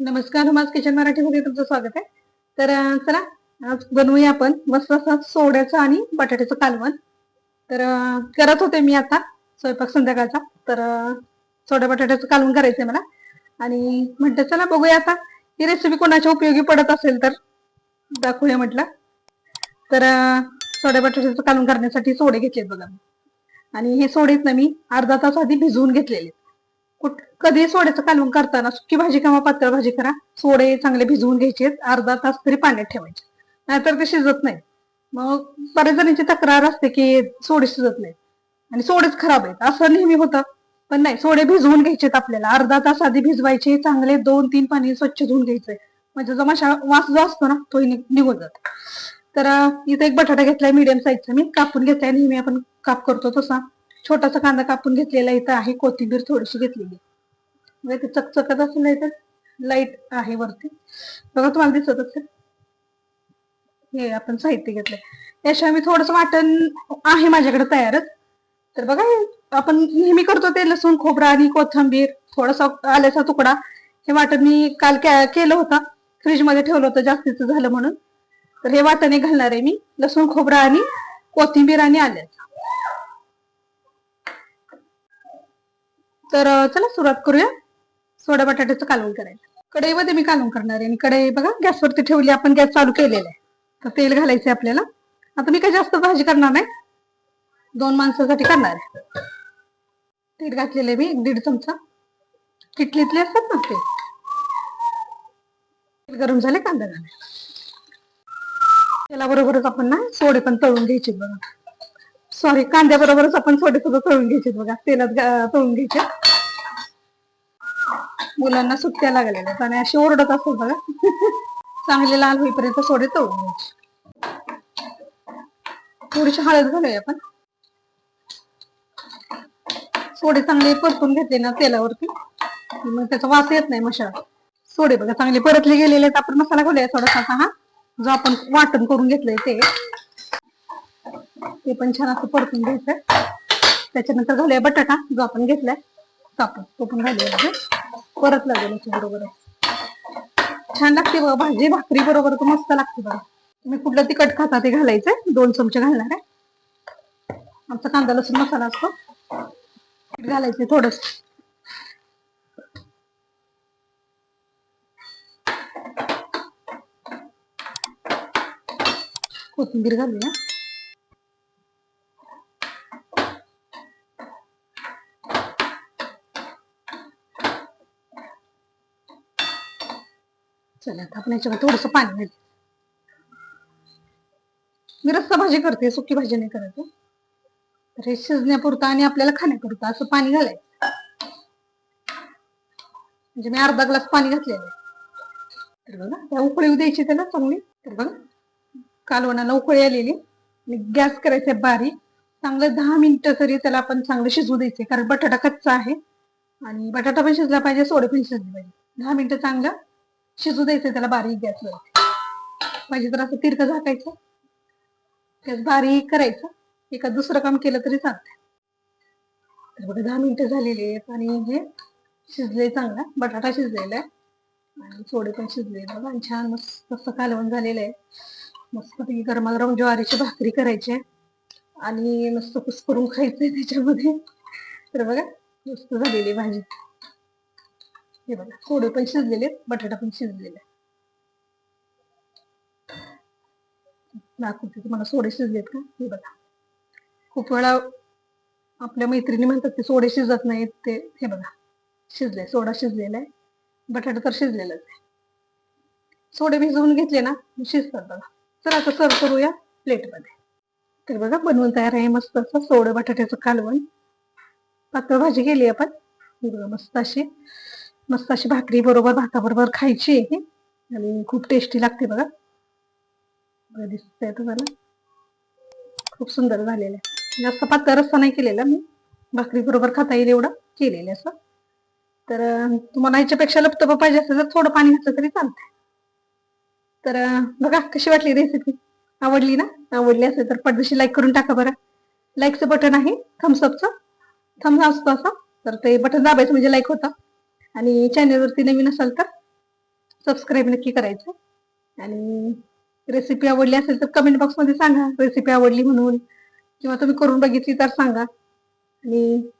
नमस्कार hummus kitchen मराठीमध्ये तुमचं स्वागत आहे. तर चला आज बनवूया आपण मस्त असा सोड्याचं आणि बटाट्याचं कालवण. तर करत होते मी आता स्वयंपाक संध्याकाळचा. तर सोड्या बटाट्याचं कालवण करायचंय मला. आणि म्हणते चला बघूया आता ही रेसिपी कोणाच्या उपयोगी पडत असेल तर दाखवूया म्हटलं. तर सोड्या बटाट्याचं कालवण करण्यासाठी सोडे घेतलेत बघा. आणि हे सोडेत ना मी अर्धा तास आधी भिजवून घेतलेले कुठ कधी सोड्याचं कालवण करताना सुकी भाजी किंवा पातळ भाजी करा. सोडे चांगले भिजवून घ्यायचे अर्धा तास तरी पाण्यात ठेवायचे. नाहीतर ते शिजत नाही. मग बऱ्याच जणांची तक्रार असते की सोडे शिजत नाही आणि सोडेच खराब आहेत. असं नेहमी होतं. पण नाही सोडे भिजवून घ्यायचेत आपल्याला. अर्धा तास आधी भिजवायचे चांगले दोन तीन पाणी स्वच्छ धुवून घ्यायचे. म्हणजे जो मशा वास जो असतो ना तोही निघून जातो. तर इथे एक बटाटा घेतलाय मीडियम साईजचा मी. कापून घेतलाय. नेहमी आपण काप करतो तसा. छोटासा कांदा कापून घेतलेला इथं आहे कोथिंबीर थोडीशी घेतलेली. म्हणजे ते चकचकत असेल नाही तर लाइट आहे वरती. बघा तुम्हाला दिसत असेल? हे आपण साहित्य घेतलंय. याशिवाय मी थोडस वाटण आहे माझ्याकडे तयारच. तर बघा आपण नेहमी करतो ते लसूण खोबरा आणि कोथिंबीर. थोडासा आल्याचा तुकडा. हे वाटण मी काल केलं होतं. फ्रीजमध्ये ठेवलं होतं जास्तीचं झालं म्हणून. तर हे वाटणे घालणार आहे मी. लसूण खोबरा आणि कोथिंबीर आणि आल्याचं. तर चला सुरुवात करूया. सोडा बटाट्याचं कालवण करायचं. कढईमध्ये मी कालवण करणार आहे. आणि कढई बघा गॅसवरती ठेवली आपण गॅस चालू केलेला आहे. तर तेल घालायचं आहे आपल्याला. आता मी काही जास्त भाजी करणार नाही. दोन माणसासाठी करणार आहे. तेल घातलेलं आहे मी एक दीड चमचा. किटलीतले असतात ना ते. तेल गरम झाले कांदा घाला त्याला बरोबरच आपण ना सोडे पण तळून घ्यायचे बघा. सॉरी कांद्याबरोबरच आपण सोडे सुद्धा तळून घ्यायचे बघा. तेलात तळून घ्यायचे मुलांना सुट्ट्या लागलेल्या आणि अशी ओरडत असतात बघा. चांगले लाल होईपर्यंत सोडे तळून घ्यायचे. थोडीशी हळद घालूया आपण. सोडे चांगले परतून घेतले ना तेलावरती मग त्याचा वास येत नाही मशाला. सोडे बघा चांगले परतले गेलेले आहेत. आपण मसाला घालूया थोडासा हा. जो आपण वाटण करून घेतलंय ते. ते पण छान असं परतून घ्यायचंय. त्याच्यानंतर घालूया बटाटा जो आपण घेतलाय कापून तो पण घालूया परत लागेल याच्या बरोबर छान लागते बघा भाजी भाकरी बरोबर तर मस्त लागते बघा. तुम्ही कुठलं तिखट खाता ते घालायचंय दोन चमचे घालणार आहे. आमचा कांदा लसूण मसाला असतो. घालायचंय थोडस. कोथिंबीर घालूया. चला आता आपण याच्यावर थोडस पाणी घाल. मी रस्सा भाजी करते सुकी भाजी नाही करत तर हे शिजण्यापुरतं आणि आपल्याला खाण्यापुरतं असं पाणी घालायचं. म्हणजे मी अर्धा ग्लास पाणी घातलेलं तर बघा त्या उकळी द्यायची त्याला चांगली. तर बघा कालवणाला उकळी आलेली. आणि गॅस करायचा बारीक. चांगलं दहा मिनिटं तरी त्याला आपण चांगलं शिजवू द्यायचे कारण बटाटा कच्चा आहे. आणि बटाटा पण शिजला पाहिजे सोडे पण शिजले पाहिजे. दहा मिनिटं चांगलं शिजू द्यायचं त्याला बारीक गॅसवर. पाहिजे तर असं तिरकं झाकायचं. गॅस बारीक करायचं. एका दुसरं काम केलं तरी चालतंय. तर बघा दहा मिनिटं झालेली आहेत आणि हे शिजले चांगला. बटाटा शिजलेला आहे. आणि सोडे पण शिजले बघा आणि छान मस्त असं कालवण झालेलं आहे. मस्तपैकी गरमागरम ज्वारीची भाकरी करायची आणि मस्त कुस्करून खायचंय त्याच्यामध्ये. तर बघा मस्त झालेली भाजी. हे बघा सोडे पण शिजलेले आहेत, बटाटा पण शिजलेला दाखवते तुम्हाला सोडे शिजलेत का? हे बघा. खूप वेळा आपल्या मैत्रिणी म्हणतात ते सोडे शिजत नाहीत ते हे बघा. शिजले सोडा शिजलेला आहे. बटाटा तर शिजलेलाच आहे. सोडे भिजवून घेतले ना शिजतात बघा. तर आता सर्व करूया प्लेटमध्ये तर बघा बनवून तयार आहे मस्त असं सोडं बटाट्याचं कालवण. पातळ भाजी केली आपण. बघा मस्त अशी. मस्त अशी भाकरी बरोबर भाताबरोबर खायची. आहे आणि खूप टेस्टी लागते बघा. बघा दिसतंय तुम्हाला खूप सुंदर झालेलं आहे. जास्त पातळ रस्सा नाही केलेला मी. भाकरी बरोबर खाता येईल एवढं केलेलं असं. तर तुम्हाला ह्याच्यापेक्षा लपतप पाहिजे असेल तर थोडं पाणी घातलं तरी चालतंय. तर बघा कशी वाटली रेसिपी आवडली ना? आवडली असेल तर पडदेशी लाईक करून टाका बरं. लाईकचं बटन आहे थम्सअपचं थम्स असतो असा. तर ते बटन दाबायचं म्हणजे लाईक होतं. आणि चॅनलवरती नवीन असाल तर सबस्क्राईब नक्की करायचं. आणि रेसिपी आवडली असेल तर कमेंट बॉक्समध्ये सांगा. रेसिपी आवडली म्हणून किंवा तुम्ही करून बघितली तर सांगा. आणि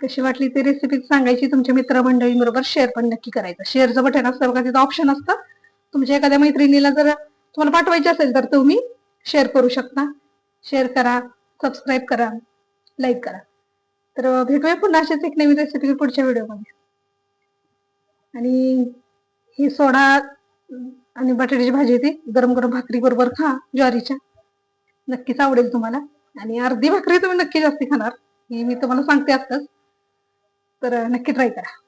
कशी वाटली ती रेसिपी सांगायची तुमच्या मित्रमंडळींबरोबर शेअर पण नक्की करायचं. शेअरचं बटन असतं बघा तिथं ऑप्शन असतं. तुमच्या एखाद्या मैत्रिणीला जर तुम्हाला पाठवायचे असेल तर तुम्ही शेअर करू शकता. शेअर करा सबस्क्राईब करा लाईक करा. तर भेटूया पुन्हा असेच एक नवीन रेसिपी पुढच्या व्हिडिओमध्ये आणि ही सोडा आणि बटाट्याची भाजी येते. गरम गरम भाकरी बरोबर खा ज्वारीच्या. नक्कीच आवडेल तुम्हाला. आणि अर्धी भाकरी तुम्ही नक्की जास्ती खाणार. हे मी तुम्हाला सांगते आत्ताच. तर नक्की ट्राय करा.